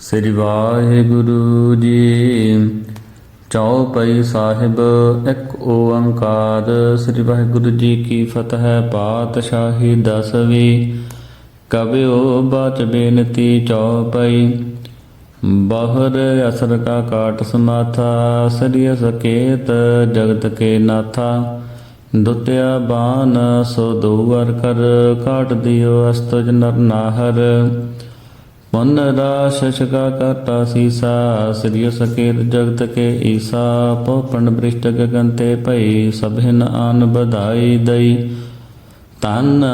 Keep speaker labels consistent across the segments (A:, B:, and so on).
A: ਸ੍ਰੀ ਵਾਹਿਗੁਰੂ ਜੀ। ਚੌਪਈ ਸਾਹਿਬ, ਇੱਕ ਓੰਕਾਰ। ਸ੍ਰੀ ਵਾਹਿਗੁਰੂ ਜੀ ਕੀ ਫਤਿਹ, ਪਾਤਸ਼ਾਹੀ ਦਸਵੀਂ। ਕਬਿਓ ਬਾਚ ਬੇਨਤੀ ਚੌਪਈ ਬਾਹਰ ਅਸਰ ਕਾ ਕਾਟ ਸਮਾਥਾ, ਸ੍ਰੀ ਸਕੇਤ ਜਗਤ ਕੇ ਨਾਥਾ। ਦੁਤਿਆ ਬਾਨ ਸੋ ਦੂਵਰ ਕਰ, ਕਾਟ ਦਿਓ ਅਸਤਜ ਨਰ ਨਾਹਰ। ਮਨ ਰਾਸ਼ਸ਼ ਕਾ ਕਾਟਾ ਸੀਸਾ ਸਰੀय ਸਕੇਤ ਜਗਤ ਕੇ ਈਸਾ ਪੋਪਣ ਬ੍ਰਿਸ਼ਟ ਗਗਨ ਤੇ ਭਈ ਸਭਿਨ ਆਨ ਬਧਾਈ ਦਈ। ਤਨ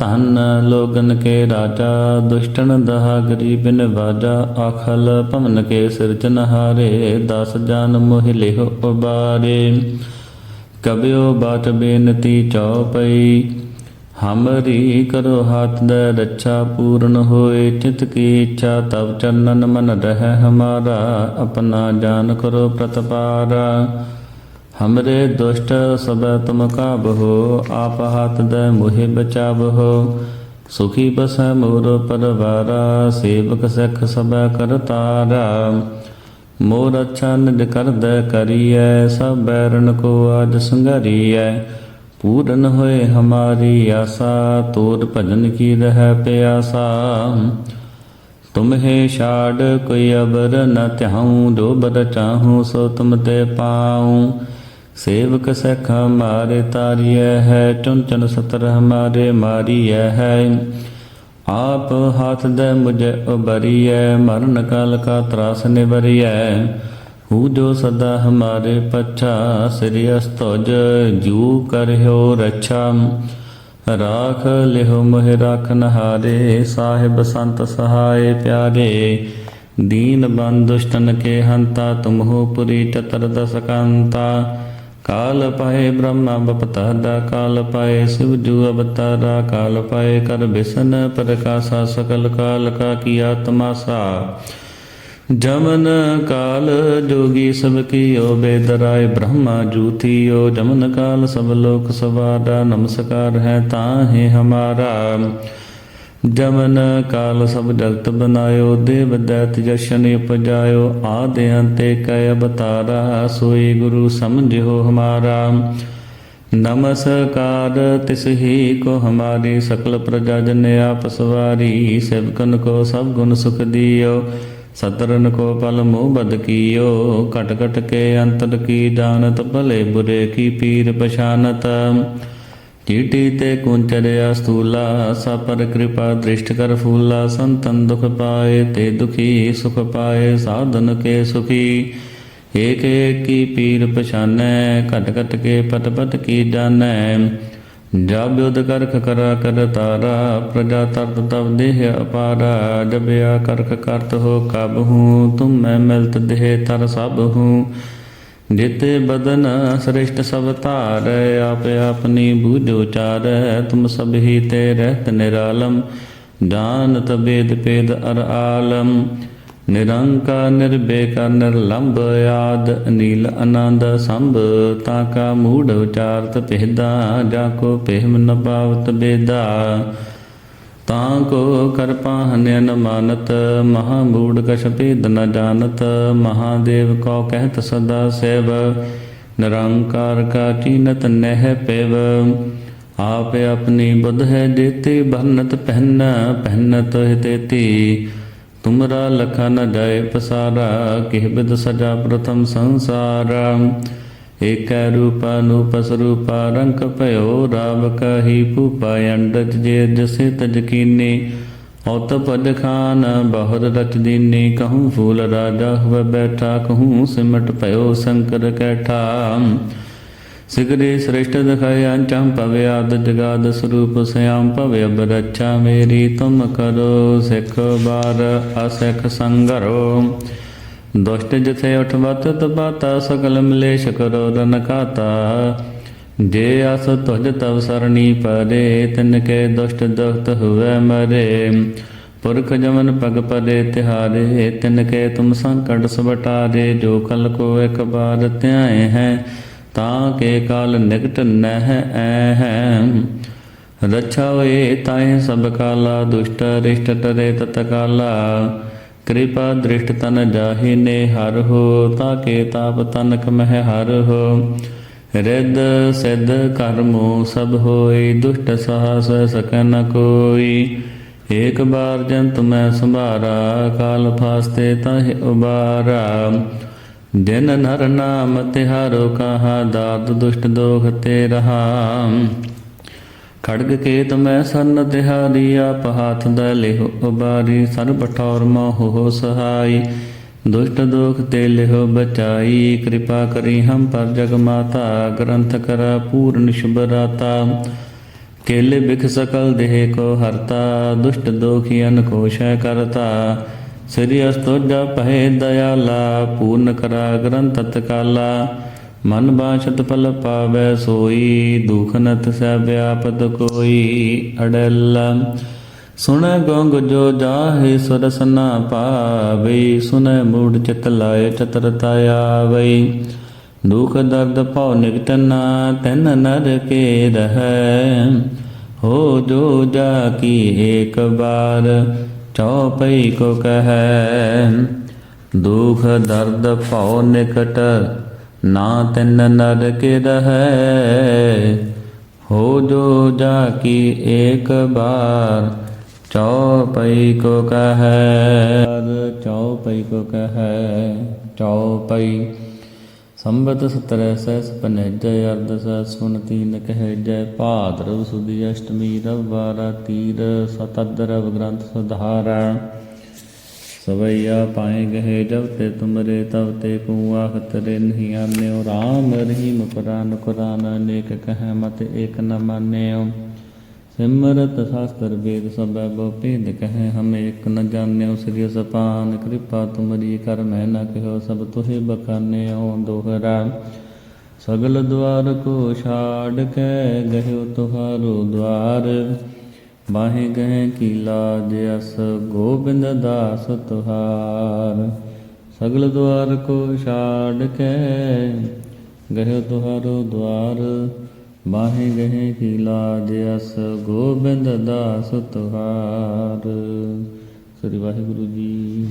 A: ਤਨ ਲੋਗਨ ਕੇ ਰਾਜਾ ਦੁਸ਼ਟਨ ਦਹਾ ਗਰੀਬਨ ਬਾਜਾ ਆਖਲ ਭਵਨ ਕੇ ਸਿਰਜਨਹਾਰੇ ਦਸ ਜਨ ਮੋਹਿ ਲਿਹੁ ਉਬਾਰੇ। ਕਬਿਓ ਬਾਟ ਬੇਨਤੀ ਚਉਪਈ ਹਮਰੀ ਕਰੋ ਹੱਥ ਦੇ ਰੱਛਾ ਪੂਰਨ ਹੋਏ, ਚਿਤ ਕੀ ਇੱਛਾ ਤਬ ਚਰਨਨ ਮਨ ਰਹਿ ਹਮਾਰਾ, ਆਪਣਾ ਜਾਨ ਕਰੋ ਪ੍ਰਤਪਾਰਾ। ਹਮਰੇ ਦੁਸ਼ਟ ਸਬੈ ਤੁਮ ਕਾਬਹੋ ਆਪ ਹੱਥ ਦੇ ਮੁਹਿ ਬਚਾਵਹੋ ਸੁਖੀ ਬਸੈ ਮੋਰ ਪਰਵਾਰਾ, ਸੇਵਕ ਸਿਖ ਸਬੈ ਕਰਤਾਰਾ ਮੋਰ ਅੱਛਾ ਨਿਜ ਕਰਦੈ ਕਰੀਐ, ਸਭ ਬੈਰਨ ਕੋ ਆਜ ਸੰਗਰੀਐ ਪੂਰਨ ਹੋਏ ਹਮਾਰੀ ਆਸਾ, ਤੋਰ ਭਜਨ ਕੀ ਰਹਿ ਪਿਆਸਾ? ਤੁਮਹੇ ਛਾੜ ਕੋਈ ਅਬਰ ਨ ਤਿਹਾਉ ਜੋ ਬਰ ਚਾਹੂੰ ਸੋ ਤੁਮ ਤੇ ਪਾਉ। ਸੇਵਕ ਸਖ ਹਮਾਰੇ ਤਾਰੀਐ ਹੈ ਚੁਨ ਚਨ ਸਤਰ ਹਮਾਰੇ ਮਾਰੀਐ ਹੈ। ਆਪ ਹੱਥ ਦੇ ਮੁਝੇ ਉਬਰੀਐ ਮਰਨ ਕਾਲ ਕਾ ਤਰਾਸ ਨਿਵਰੀਐ। ਹੂ ਜੋ ਸਦਾ ਹਮਾਰੇ ਪਛਾ, ਸ੍ਰੀ ਅਸਤੁਜ ਜੂ ਕਰਿਓ ਰਛਾ। ਰਾਖ ਲਿਹੁ ਮੋਹਿ ਰਾਖਨ ਸਾਹਿਬ ਸੰਤ ਸਹਾਏ ਪਿਆਰੇ। ਦੀਨ ਬੰਦ ਦੁਸ਼ਟਨ ਕੇ ਹੰਤਾ, ਤੁਮਹੋ ਪੁਰੀ ਚਤਰ ਦਸ ਕਾਲ ਪਾਏ ਬ੍ਰਹਮਾ ਬਪਤਾ ਦਾ ਕਾਲ ਪਾਏ ਸਿਵ ਜੂ ਅਵਤਾਰਾ। ਕਾਲ ਪਾਏ ਕਰ ਬਿਸਨ ਪ੍ਰਕਾਸ਼ਾ, ਸਕਲ ਕਾਲ ਕਾ ਕੀ ਆਤਮਾ ਸਾ ਜਮਨ ਕਾਲ ਜੋਗੀ ਸਭ ਕੀਓ, ਬੇਦਰਾਏ ਬ੍ਰਹਮਾ ਜੂਥੀਓ। ਜਮਨ ਕਾਲ ਸਭ ਲੋਕ ਸਵਾਰਾ ਨਮਸਕਾਰ ਹੈ ਤਾਹੇ ਹਮਾਰਾ। ਜਮਨ ਕਾਲ ਸਭ ਜਗਤ ਬਨਾਇਓ, ਦੇਵ ਦੈਤ ਜਸ਼ਨ ਉਪਜਾਇਓ। ਆਦਿ ਅੰਤੇ ਕੈ ਅਵਤਾਰਾ, ਸੋਈ ਗੁਰੂ ਸਮਝਿਓ ਹਮਾਰਾ। ਨਮਸਕਾਰ ਤਿਸ ਹੀ ਕੋ ਹਮਾਰੀ ਸਕਲ ਪ੍ਰਜਾ ਜਨ ਆਪ ਸਵਾਰੀ। ਸੇਵਕਨ ਕੋ ਸਭ ਗੁਣ ਸੁਖ ਦਿਓ। ਸਤਰਨ ਕੋ ਪਲ ਮੋਹ ਬਦ ਕੀਓ ਕਟ ਕਟ ਕੇ ਅੰਤਰ ਕੀ ਜਾਣਤ ਭਲੇ ਬੁਰੇ ਕੀ ਪੀਰ ਪਛਾਨਤ। ਚੀਟੀ ਤੇ ਕੁੰਚਰਿਆ ਸਤੂਲਾ ਸਪਰ ਕਿਰਪਾ ਦ੍ਰਿਸ਼ਟ ਕਰ ਫੂਲਾ, ਸੰਤਨ ਦੁਖ ਪਾਏ ਤੇ ਦੁਖੀ ਸੁਖ ਪਾਏ, ਸਾਧਨ ਕੇ ਸੁਖੀ। ਏਕ ਏਕ ਕੀ ਪੀਰ ਪਛਾਨੈ, ਘਟ ਘਟ ਕੇ ਪਟ ਪਟ ਕੀ ਜਾਣੈ। ਜਬ ਯੁਧ ਕਰਖ ਕਰਾ ਕਰ ਤਾਰਾ, ਪ੍ਰਜਾ ਤਰਤ ਤਬ ਦੇਹ ਅਪਾਰਾ ਜਬਿਆ ਕਰਖ ਕਰਤ ਹੋ ਕਬ ਹੂੰ, ਤੁਮ ਮੈਂ ਮਿਲਤ ਦੇਹ ਤਰ ਸਭ ਹੂੰ। ਜਿਤੇ ਬਦਨ ਸ੍ਰਿਸ਼ਟ ਸਭ ਧਾਰ, ਆਪ ਆਪਣੀ ਬੂਝੋ ਚਾਰ ਤੁਮ ਸਭ ਹੀ ਤੇ ਰਹਿਤ ਨਿਰਾਲਮ। ਜਾਨਤ ਬੇਦ ਪੇਦ ਅਰ ਆਲਮ। ਨਿਰੰਕਾਰ ਨਿਰਬੇਕਾਰ ਨਿਰਲੰਭ, ਆਦ, ਅਨੀਲ, ਆਨੰਦ, ਸੰਭ, ਤਾ ਕਾ ਮੂੜ ਉਚਾਰਤ ਪਹਿਦਾ ਜਾ ਕੋ ਪਹਿਮ ਨ ਪਾਵਤ ਬੇਦਾ। ਤਾਂ ਕੋ ਕਰਪਾਹਨ ਨ ਮਾਨਤ ਮਹਾ ਮੂੜ ਕਛ ਭੇਦ ਨ ਜਾਣਤ, ਮਹਾਦੇਵ ਕੋ ਕਹਿਤ ਸਦਾ ਸੇਵ। ਨਿਰੰਕਾਰ ਕਾ ਚੀਨਤ ਨਹਿ ਪਿਵ, ਆਪ ਆਪਣੀ ਬੁੱਧ ਹੈ ਦੇਤੇ ਬਰਨਤ ਪਹਿਨ, ਪਹਿਨਤ ਹਿਤੇਤੀ। ਤੁਮਰਾ ਲਖਾ ਨ ਜਾਏ ਪਸਾਰਾ, ਕਿਹ ਬਿਦ ਸਜਾ ਪ੍ਰਥਮ ਸੰਸਾਰਾ। ਏਕੈ ਰੂਪ ਅਨੂਪ ਸਰੂਪਾ ਰੰਗ ਭਇਓ, ਰਾਵ ਕਹੀ ਭੂਪਾ ਅੰਡਜ ਜੇ ਜਸੇ ਤਜ ਕੀਨੇ। ਔਤ ਪਦ ਖਾਨ ਬਹੁਰ ਰਚ ਦੀਨੀ, ਕਹੂੰ ਫੂਲ ਰਾਜਾ ਹੋਵੇ ਬੈਠਾ, ਕਹੂੰ ਸਿਮਟ ਭਇਓ ਸ਼ੰਕਰ ਕੈਠਾ। ਸਿਗਰੇ ਸ੍ਰਿਸ਼ਟ ਦਿਖਾਇਆ ਅੰਚੰ ਭਵੇ ਆਦ ਜਗਾਦ ਸਰੂਪ ਸਿਆਮ ਭਵੇ ਅਬ ਰੱਛਾ ਮੇਰੀ ਤੁਮ ਕਰੋ ਸਿੱਖ ਬਾਰ ਅਸਿਖ ਸੰਗਰੋ। ਦੁਸ਼ਟ ਜਿਥੇ ਉਠਵਤ ਤਪਾਤਾ ਸਗਲ ਮਲੇਸ਼ ਕਰੋ ਰਨ ਕਾਤਾ। ਜੇ ਅਸ ਤੁਜ ਤਵ ਸਰਣੀ ਪਰੇ, ਤਿਨ ਕੇ ਦੁਸ਼ਟ ਦੁਖਤ ਹੁਵੇ ਮਰੇ। ਪੁਰਖ ਜਮਨ ਪਗ ਪਦੇ ਤਿਹਾਰੇ, ਤਿਨ ਕੇ ਤੁਮ ਸੰਕਟ ਸਬਟਾਰੇ ਜੋ ਕਲ ਕੋ ਇਕ ਬਾਰ ਧਿਆਏ ਹੈ। ਤਾਂ ਕੇ ਕਾਲ ਨਿਕਟ ਨਹਿ ਐ ਹੈ ਰਛਾ ਹੋਏ ਤਾਏ ਸਭ ਕਾਲਾ, ਦੁਸ਼ਟ ਰਿਸ਼ਟ ਟਰੇ ਤਤ ਕਾਲਾ। ਕਿਰਪਾ ਦ੍ਰਿਸ਼ਟ ਤਨ ਜਾਹੀ ਨੇ ਹਰ ਹੋ ਤਾਕੇ ਤਾਪ ਤਨਕ ਮਹਿ ਹਰ ਹੋ। ਰਿੱਧ ਸਿੱਧ ਕਰਮੋ ਸਭ ਹੋਈ ਦੁਸ਼ਟ ਸਾਹਸ ਸਕੈ ਨ ਕੋਈ। ਏਕ ਬਾਰ ਜੰਤ ਮੈਂ ਸੰਭਾਰਾ, ਕਾਲ ਫਾਸਤੇ ਤਹਿ ਉਬਾਰਾ। ਜਿਨ ਨਰ ਨਾਮ ਤਿਹਾਰੋ ਕਹਾ, ਦਾਤ ਦੁਸ਼ਟ ਦੋਖ ਤੇ ਰਹਾ। ਖੜਗ ਕੇਤ ਮੈਂ ਸੰਨ ਤਿਹਾਰੀ ਆਪ ਦਾ ਲਿਹੁ ਉਬਾਰੀ। ਸਰਬ ਠੌਰ ਮੋਹ ਸਹਾਈ, ਦੁਸ਼ਟ ਦੋਖ ਤੇ ਲਿਹੁ ਬਚਾਈ। ਕਿਰਪਾ ਕਰੀ ਹਮ ਪਰ ਜਗ ਮਾਤਾ, ਗ੍ਰੰਥ ਕਰ ਪੂਰਨ ਸ਼ੁਭ ਰਾਤਾ। ਕੇਲੇ ਬਿਖ ਸਕਲ ਦੇਹ ਕੋ ਹਰਤਾ, ਦੁਸ਼ਟ ਦੋਖੀਨ ਕੋ ਸ਼ੈ ਕਰਤਾ। ਸ੍ਰੀ ਅਸਤੋਜਾ ਪਹਿ ਦਇਆਲਾ, ਪੂਰਨ ਕਰਾ ਗ੍ਰੰਥ ਤਤਕਾਲਾ। ਮਨ ਬਾਸ਼ਤ ਫਲ ਪਾਵੈ ਸੋਈ, ਦੁਖ ਨਤ ਸੈ ਵਿਆਪਤ ਕੋਈ ਅੜਲ। ਸੁਣੈ ਗੰਗ ਜੋ ਜਾਹੇ ਸੁਰਸ ਪਾਵੇ, ਸੁਣੈ ਮੂੜ ਚਿਤ ਲਾਏ ਚਤਰਤਾ ਆਵੇ ਦੁਖ ਦਰਦ ਭਉ ਨਿਕਟ ਨਾ ਨਰ ਕੇ ਰਹੈ ਹੋ ਜੋ ਜਾ ਕੀ ਏਕ ਬਾਰ ਚਉਪਈ ਕੋ ਕਹੈ, ਦੁਖ ਦਰਦ ਭਉ ਨਿਕਟ, ਨਾ ਤਨ ਨਰ ਰਹੈ। ਹੋ ਜੋ ਜਾ ਕੀ ਏਕ ਬਾਰ ਚਉਪਈ ਕੋ ਕਹੈ। ਚਉਪਈ ਕੋ ਕਹੈ ਚਉਪਈ ਸੰਬਤ ਸਤਰੈ ਸੈਸ ਪਨੇਜੈ ਅਰਧ ਸੈਸ ਸੁਨ ਤੀਨ ਕਹਿ ਜੈ ਭਾਦਰਵ ਸੁਦੀ ਅਸ਼ਟਮੀ ਰਵਿਵਾਰ ਤੀਰ ਸਤਦਰ ਗ੍ਰੰਥ ਸੁਧਾਰੈ। ਸਵਈਆ ਪਾਏ ਗਹਿ ਜਬ ਤੇ ਤੁਮਰੇ, ਤਬ ਤੇ ਕੂ ਆਖਤ ਰੇ ਨਹੀਂ ਆਨਿਓ। ਰਾਮ ਰਹੀਮ ਕੁਰਾਨ ਕੁਰਾਨ ਅਨੇਕ ਕਹਿ ਮਤ ਏਕ ਨ ਮਾਨਿਓ। ਸਿਮਰਤ ਸ਼ਾਸਤਰ ਵੇਦ ਸਭੈ ਬੋ ਭੇਦ ਕਹੈ, ਹਮ ਏਕ ਨ ਜਾਣਿਓ ਸ੍ਰੀ ਸਪਾਨ। ਕਿਰਪਾ ਤੁਮਰੀ ਕਰ, ਮੈਂ ਨ ਕਹਿਓ ਸਭ ਤੁਹੇ ਬਖਾਨਿਓ ਦੋਹਰਾ। ਸਗਲ ਦੁਆਰ ਕੋ ਛਾੜ ਕੇ, ਗਹਿਓ ਤੁਹਾਰੋ ਦੁਆਰ ਬਾਹੇ ਗਏ ਕੀ ਲਾਜ ਅਸ, ਗੋਬਿੰਦ ਦਾਸ ਤੁਹਾਰ। ਸਗਲ ਦੁਆਰ ਕੋ ਛਾੜ ਕੇ, ਗਹਿਓ ਤੁਹਾਰੋ ਦੁਆਰ ਬਾਹੇ ਗਏ ਕੀ ਲਾਜ ਅਸ ਗੋਬਿੰਦ ਦਾਸ ਤੁਹਾਰ ਸ੍ਰੀ ਵਾਹਿਗੁਰੂ ਜੀ।